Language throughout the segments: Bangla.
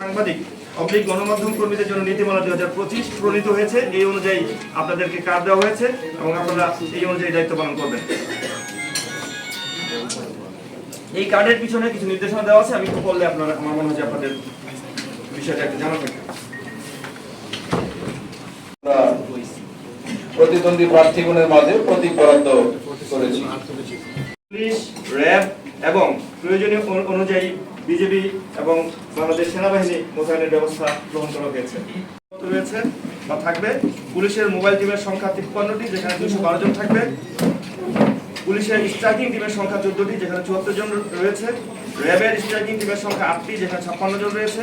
সাংবাদিক অবলিক গণমাধ্যম কর্মীদের জন্য নীতিমালা দুই হাজার পঁচিশ প্রণীত হয়েছে। এই অনুযায়ী আপনাদেরকে কার্ড দেওয়া হয়েছে এবং আপনারা এই অনুযায়ী দায়িত্ব পালন করবেন। এই কার্ডের পিছনে কিছু নির্দেশনা দেওয়া আছে আমি একটু পড়লে আপনারা আমার মনে হয় আপনাদের বিষয়টা একটু জানা থাকবে। প্রতিদ্বন্দ্বী প্রার্থীগণের মাঝে প্রতীক বরাদ্দ করেছি। পুলিশ র্যাব এবং প্রয়োজনীয় অনু- অনুযায়ী বিজেপি এবং বাংলাদেশ সেনাবাহিনী মোতায়েনের ব্যবস্থা গ্রহণ করা হয়েছে। রয়েছে বা থাকবে। পুলিশের মোবাইল টিমের সংখ্যা তিপ্পান্নটি যেখানে দুশো বারো জন থাকবে। পুলিশের স্ট্রাইকিং টিমের সংখ্যা চোদ্দটি, যেখানে চুয়াত্তর জন রয়েছে। র্যাবের স্ট্রাইকিং টিমের সংখ্যা আটটি, যেখানে ছাপ্পান্ন জন রয়েছে।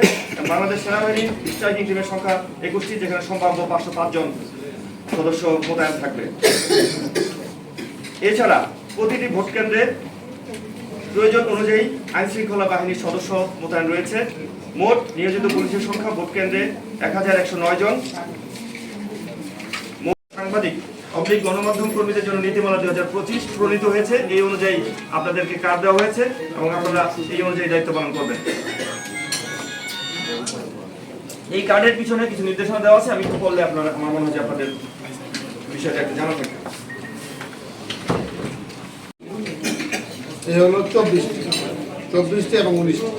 বাংলাদেশ সেনাবাহিনীর স্ট্রাইকিং টিমের সংখ্যা একুশটি, যেখানে সম্ভাব্য পাঁচশো পাঁচ জন সদস্য মোতায়েন থাকবে। এছাড়া প্রতিটি ভোট কেন্দ্রে প্রয়োজন অনুযায়ী আইন শৃঙ্খলা বাহিনীর সদস্য মোতায়েন রয়েছে। মোট নিয়োজিত পুলিশের সংখ্যা ভোট কেন্দ্রে এক হাজার একশো নয় জন। সাংবাদিক অবলিক গণমাধ্যম কর্মীদের জন্য নীতিমালা দুই হাজার পঁচিশ প্রণীত হয়েছে। এই অনুযায়ী আপনাদেরকে কার্ড দেওয়া হয়েছে এবং আপনারা এই অনুযায়ী দায়িত্ব পালন করবেন। এই কার্ডের পিছনে কিছু নির্দেশনা দেওয়া আছে। আমি একটু পড়লে আপনারা আমার মনে হয় আপনাদের বিষয়টা একটু জানা থাকবে এই হলো চব্বিশটি। চব্বিশটি এবং উনিশটি।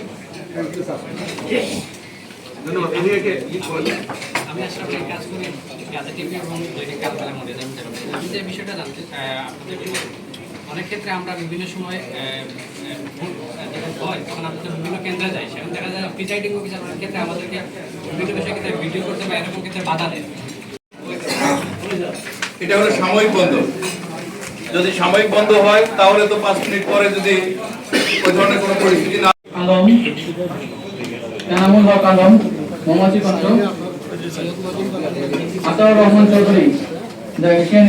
ধন্যবাদ। এদিকে আমি আসলে একটা কাজ করি গাজা টিভি এবং দৈনিক কালবেলা মধ্যে আমি যে বিষয়টা জানতে আপনাদের অনেক ক্ষেত্রে আমরা বিভিন্ন সময় আহ, আহ, ভোট যখন হয় তখন আমরা বিভিন্ন কেন্দ্রে যাই সেখানে দেখা যায় প্রিসাইডিং অফিসার ক্ষেত্রে আমাদেরকে বিভিন্ন বিষয়ে ক্ষেত্রে ভিডিও করতে বা এরকম ক্ষেত্রে বাধা দেয়। এটা হলো সাময়িক বন্ধ। যদি সাময়িক বন্ধ হয় তাহলে তো পাঁচ মিনিট পরে যদি ওই ধরনের কোনো পরিস্থিতি না আলম এনামুল হক আলম মৌমাছি কণ্ঠ আতাউর রহমান চৌধুরী দ্য এশিয়ান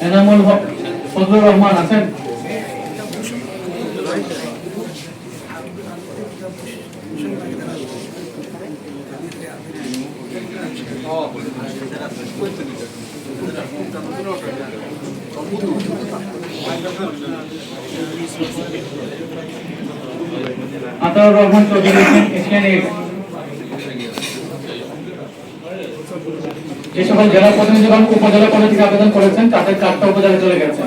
এনামুল হক ফজলুর রহমান আছেন? আতাউর রহমান সকল জেলা প্রতিনিধিগণ উপজেলা কমিটিকে আবেদন করেছেন তাদের চারটা উপজেলা চলে গেছে।